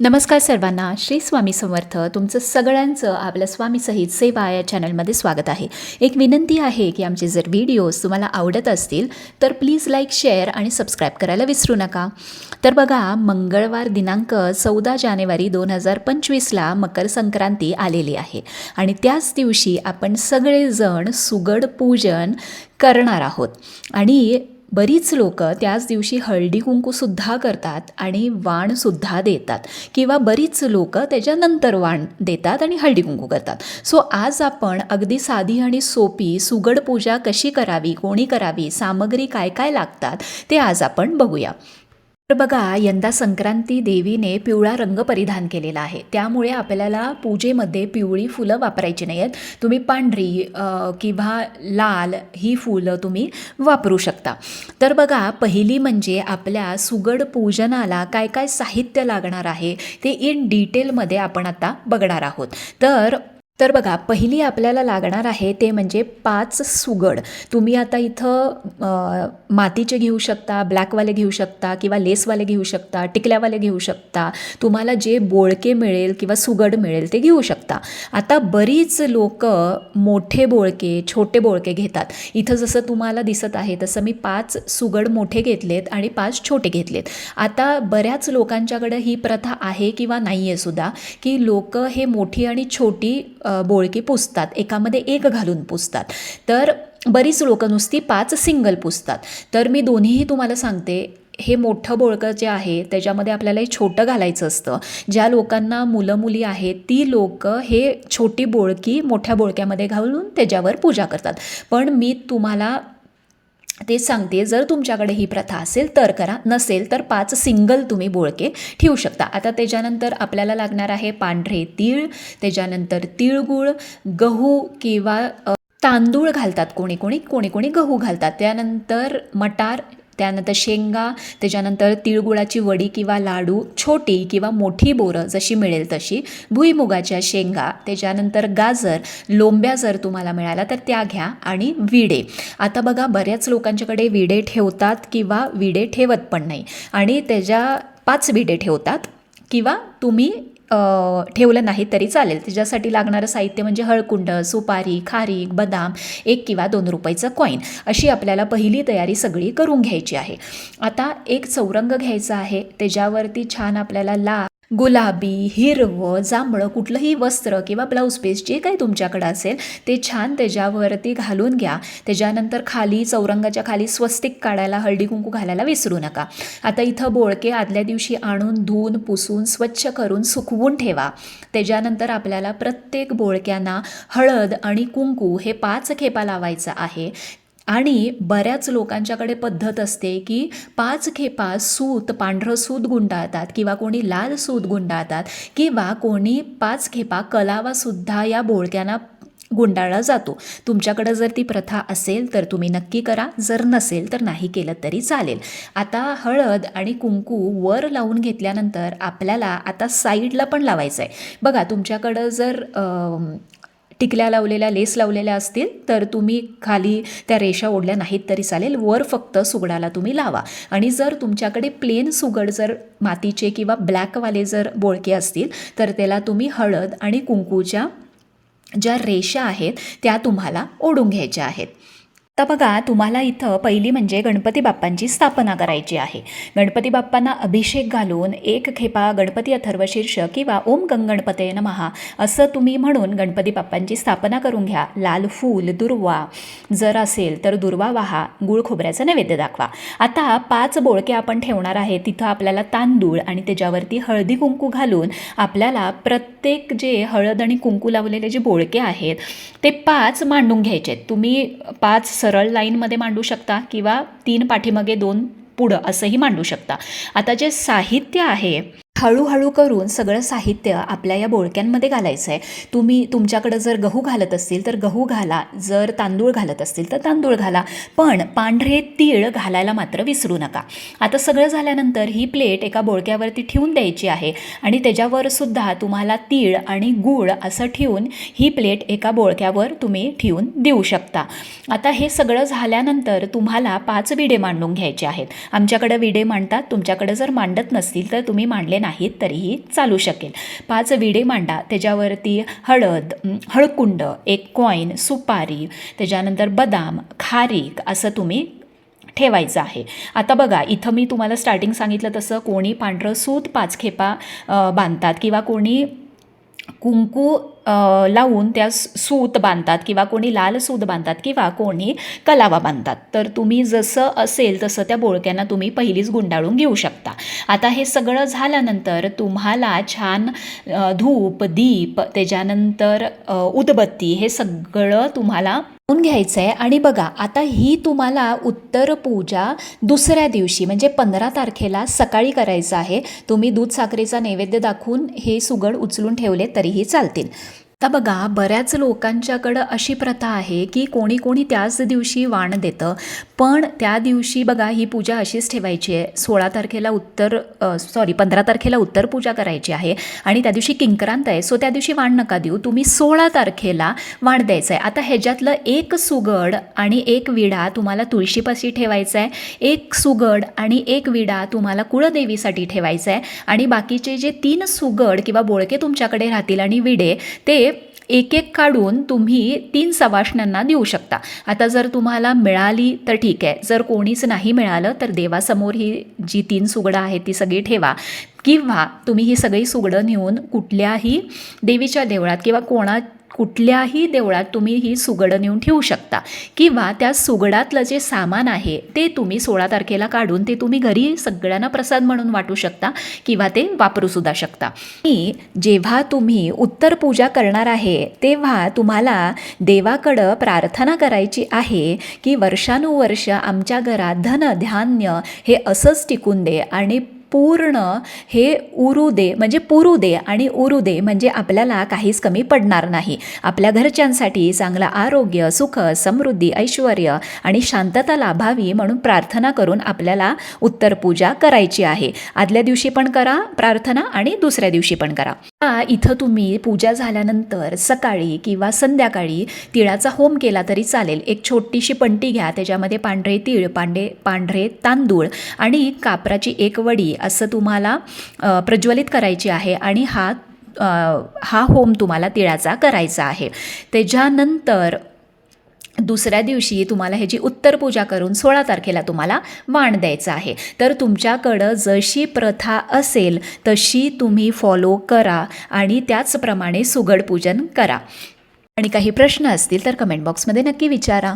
नमस्कार सर्वांना श्री स्वामी समर्थ तुमचं सगळ्यांचं आपल्या स्वामीसहित सेवा या चॅनलमध्ये स्वागत आहे. एक विनंती आहे की आमचे जर व्हिडिओज तुम्हाला आवडत असतील तर प्लीज लाईक शेअर आणि सबस्क्राईब करायला विसरू नका. तर बघा मंगळवार दिनांक चौदा जानेवारी दोन हजार पंचवीसला मकर संक्रांती आलेली आहे. आणि त्याच दिवशी आपण सगळेजण सुगड पूजन करणार आहोत. आणि बरीच लोक त्याच दिवशी हळदी कुंकूसुद्धा करतात आणि वाणसुद्धा देतात किंवा बरीच लोक त्याच्यानंतर वाण देतात आणि हळदी कुंकू करतात. सो आज आपण अगदी साधी आणि सोपी सुगड पूजा कशी करावी कोणी करावी सामग्री काय काय लागतात ते आज आपण बघूया. तर बघा यंदा संक्रांती देवीने पिवळा रंग परिधान केलेला आहे. त्यामुळे आपल्याला पूजेमध्ये पिवळी फुलं वापरायची नाही आहेत. तुम्ही पांढरी किंवा लाल ही फुलं तुम्ही वापरू शकता. तर बघा पहिली म्हणजे आपल्या सुगड पूजनाला काय काय साहित्य लागणार आहे ते इन डिटेलमध्ये आपण आता बघणार आहोत. तर तर बघा पहिली आपल्याला लागणार आहे ते म्हणजे पाच सुगड. तुम्ही आता इथं मातीचे घेऊ शकता ब्लॅकवाले घेऊ शकता किंवा लेसवाले घेऊ शकता टिकल्यावाले घेऊ शकता. तुम्हाला जे बोळके मिळेल किंवा सुगड मिळेल ते घेऊ शकता. आता बरीच लोक मोठे बोळके छोटे बोळके घेतात. इथं जसं तुम्हाला दिसत आहे तसं मी पाच सुगड मोठे घेतलेत आणि पाच छोटे घेतलेत. आता बऱ्याच लोकांच्याकडं ही प्रथा आहे किंवा नाही आहे सुद्धा की लोक हे मोठी आणि छोटी बोळकी पुसतात. एकामध्ये एक घालून पुसतात. तर बरीच लोकं नुसती पाच सिंगल पुसतात. तर मी दोन्हीही तुम्हाला सांगते. हे मोठं बोळकं जे आहे त्याच्यामध्ये आपल्याला हे छोटं घालायचं असतं. ज्या लोकांना मुलं मुली आहेत ती लोक हे छोटी बोळकी मोठ्या बोळक्यामध्ये घालून त्याच्यावर पूजा करतात. पण मी तुम्हाला ते सांगते जर तुमच्याकडे ही प्रथा असेल तर करा. नसेल तर पाच सिंगल तुम्ही बोळके ठेवू शकता. आता त्याच्यानंतर आपल्याला लागणार आहे पांढरे तीळ त्याच्यानंतर तिळगुळ गहू किंवा तांदूळ घालतात कोणी कोणी कोणी कोणी गहू घालतात. त्यानंतर मटार त्यानंतर शेंगा त्याच्यानंतर तिळगुळाची वडी किंवा लाडू छोटी किंवा मोठी बोरं जशी मिळेल तशी भुईमुगाच्या शेंगा त्याच्यानंतर गाजर लोंब्या जर तुम्हाला मिळाला तर त्या घ्या आणि विडे. आता बघा बऱ्याच लोकांच्याकडे विडे ठेवतात किंवा विडे ठेवत पण नाही. आणि त्याच्या पाच विडे ठेवतात किंवा तुम्ही ठेवलं नाही तरी चालेल. त्याच्यासाठी लागणारं साहित्य म्हणजे हळकुंड सुपारी खारीक बदाम एक किंवा दोन रुपयाचं कॉईन अशी आपल्याला पहिली तयारी सगळी करून घ्यायची आहे. आता एक चौरंग घ्यायचा आहे. त्याच्यावरती छान आपल्याला ला गुलाबी हिरवं जांभळं कुठलंही वस्त्र किंवा ब्लाऊज पीस जे काही तुमच्याकडं असेल ते छान त्याच्यावरती घालून घ्या. त्याच्यानंतर खाली चौरंगाच्या खाली स्वस्तिक काढायला हळदी कुंकू घालायला विसरू नका. आता इथं बोळके आदल्या दिवशी आणून धुवून पुसून स्वच्छ करून सुकवून ठेवा. त्याच्यानंतर आपल्याला प्रत्येक बोळक्यांना हळद आणि कुंकू हे पाच खेपा लावायचं आहे. आणि बऱ्याच लोकांच्याकडे पद्धत असते की पाच खेपा सूत पांढरं सूत गुंडाळतात किंवा कोणी लाल सूत गुंडाळतात किंवा कोणी पाच खेपा कलावासुद्धा या बोळक्यांना गुंडाळला जातो. तुमच्याकडं जर ती प्रथा असेल तर तुम्ही नक्की करा. जर नसेल तर नाही केलं तरी चालेल. आता हळद आणि कुंकू वर लावून घेतल्यानंतर आपल्याला आता साईडला पण लावायचं आहे बघा तुमच्याकडं जर टिकल्या लावलेल्या लेस लावलेल्या असतील तर तुम्ही खाली त्या रेषा ओढल्या नाहीत तरी चालेल. वर फक्त सुगडाला तुम्ही लावा. आणि जर तुमच्याकडे प्लेन सुगड जर मातीचे किंवा ब्लॅकवाले जर बोळके असतील तर त्याला तुम्ही हळद आणि कुंकूच्या ज्या रेषा आहेत त्या तुम्हाला ओढून घ्यायच्या आहेत. तर बघा तुम्हाला इथं पहिली म्हणजे गणपती बाप्पांची स्थापना करायची आहे. गणपती बाप्पांना अभिषेक घालून एक खेपा गणपती अथर्व शीर्ष किंवा ओम गंगणपते नमहा असं तुम्ही म्हणून गणपती बाप्पांची स्थापना करून घ्या. लाल फूल दुर्वा जर असेल तर दुर्वा वाहा गुळ खोबऱ्याचा नैवेद्य दाखवा. आता पाच बोळके आपण ठेवणार आहे. तिथं आपल्याला तांदूळ आणि त्याच्यावरती हळदी कुंकू घालून आपल्याला प्रत्येक जे हळद आणि कुंकू लावलेले जे बोळके आहेत ते पाच मांडून घ्यायचे आहेत तुम्ही पाच सरळ लाईनमध्ये मांडू शकता किंवा तीन पाठीमागे दोन पुढं असंही मांडू शकता. आता जे साहित्य आहे हळूहळू करून सगळं साहित्य आपल्या या बोळक्यांमध्ये घालायचं आहे. तुम्ही तुमच्याकडं जर गहू घालत असतील तर गहू घाला. जर तांदूळ घालत असतील तर तांदूळ घाला. पण पांढरे तीळ घालायला मात्र विसरू नका. आता सगळं झाल्यानंतर ही प्लेट एका बोळक्यावरती ठेवून द्यायची आहे आणि त्याच्यावर सुद्धा तुम्हाला तीळ आणि गूळ असं ठेवून ही प्लेट एका बोळक्यावर तुम्ही ठेवून देऊ शकता. आता हे सगळं झाल्यानंतर तुम्हाला पाच विडे मांडून घ्यायचे आहेत. आमच्याकडं विडे मांडतात. तुमच्याकडं जर मांडत नसतील तर तुम्ही मांडले नाही. नाहीत तरीही चालू शकेल. पाच विडे मांडा त्याच्यावरती हळद हळकुंड एक कॉईन सुपारी त्याच्यानंतर बदाम खारीक असं तुम्ही ठेवायचं आहे. आता बघा इथं मी तुम्हाला स्टार्टिंग सांगितलं तसं कोणी पांढरं सूत पाच खेपा बांधतात किंवा कोणी कुंकू लावून त्या सूत बांधतात किंवा कोणी लाल सूत बांधतात किंवा कोणी कलावा बांधतात. तर तुम्ही जसं असेल तसं त्या बोळक्यांना तुम्ही पहिलीच गुंडाळून घेऊ शकता. आता हे सगळं झाल्यानंतर तुम्हाला छान धूप दीप त्याच्यानंतर उदबत्ती हे सगळं तुम्हाला घ्यायचं आहे आणि बघा आता ही तुम्हाला उत्तर पूजा दुसऱ्या दिवशी म्हणजे पंधरा तारखेला सकाळी करायचं आहे. तुम्ही दूध साखरेचा नैवेद्य दाखवून हे सुगड उचलून ठेवले तरीही चालतील. आता बघा बऱ्याच लोकांच्याकडं अशी प्रथा आहे की कोणी कोणी त्याच दिवशी वाण देतं. पण त्या दिवशी बघा ही पूजा अशीच ठेवायची आहे. सोळा तारखेला उत्तर सॉरी पंधरा तारखेला उत्तर पूजा करायची आहे आणि त्या दिवशी किंक्रांत आहे. सो त्या दिवशी वाण नका देऊ. तुम्ही सोळा तारखेला वाण द्यायचं आहे. आता ह्याच्यातलं एक सुगड आणि एक विडा तुम्हाला तुळशीपाशी ठेवायचा आहे. एक सुगड आणि एक विडा तुम्हाला कुळदेवीसाठी ठेवायचा आहे. आणि बाकीचे जे तीन सुगड किंवा बोळके तुमच्याकडे राहतील आणि विडे ते एक एक काढून तुम्ही तीन सवाष्णांना देऊ शकता. आता जर तुम्हाला मिळाली तर ठीक आहे. जर कोणीच नाही मिळालं तर देवासमोर ही जी तीन सुगडं आहेत ती सगळी ठेवा. किंवा तुम्ही ही सगळी सुगडं नेऊन कुठल्याही देवीच्या देवळात किंवा कोणा कुठल्याही देवळात तुम्ही ही सुगडं नेऊन ठेवू शकता. किंवा त्या सुगडातलं जे सामान आहे ते तुम्ही सोळा तारखेला काढून ते तुम्ही घरी सगळ्यांना प्रसाद म्हणून वाटू शकता किंवा ते वापरू सुद्धा शकता. आणि जेव्हा तुम्ही उत्तर पूजा करणार आहे तेव्हा तुम्हाला देवाकडं प्रार्थना करायची आहे की वर्षानुवर्ष आमच्या घरात धन धान्य हे असंच टिकून दे आणि पूर्ण हे उरू दे म्हणजे पुरू दे आणि उरू दे म्हणजे आपल्याला काहीच कमी पडणार नाही. आपल्या घरच्यांसाठी चांगलं आरोग्य सुख समृद्धी ऐश्वर आणि शांतता लाभावी म्हणून प्रार्थना करून आपल्याला उत्तर पूजा करायची आहे. आदल्या दिवशी पण करा प्रार्थना आणि दुसऱ्या दिवशी पण करा. इथं तुम्ही पूजा झाल्यानंतर सकाळी किंवा संध्याकाळी तिळाचा होम केला तरी चालेल. एक छोटीशी पंटी घ्या त्याच्यामध्ये पांढरे तीळ पांढे पांढरे तांदूळ आणि कापराची एक वडी असं तुम्हाला प्रज्वलित करायची आहे आणि हा हा होम तुम्हाला तिळाचा करायचा आहे. त्याच्यानंतर दुसऱ्या दिवशी तुम्हाला ह्याची उत्तर पूजा करून सोळा तारखेला तुम्हाला वाण द्यायचं आहे. तर तुमच्याकडं जशी प्रथा असेल तशी तुम्ही फॉलो करा आणि त्याचप्रमाणे सुगड पूजन करा. आणि काही प्रश्न असतील तर कमेंट बॉक्समध्ये नक्की विचारा.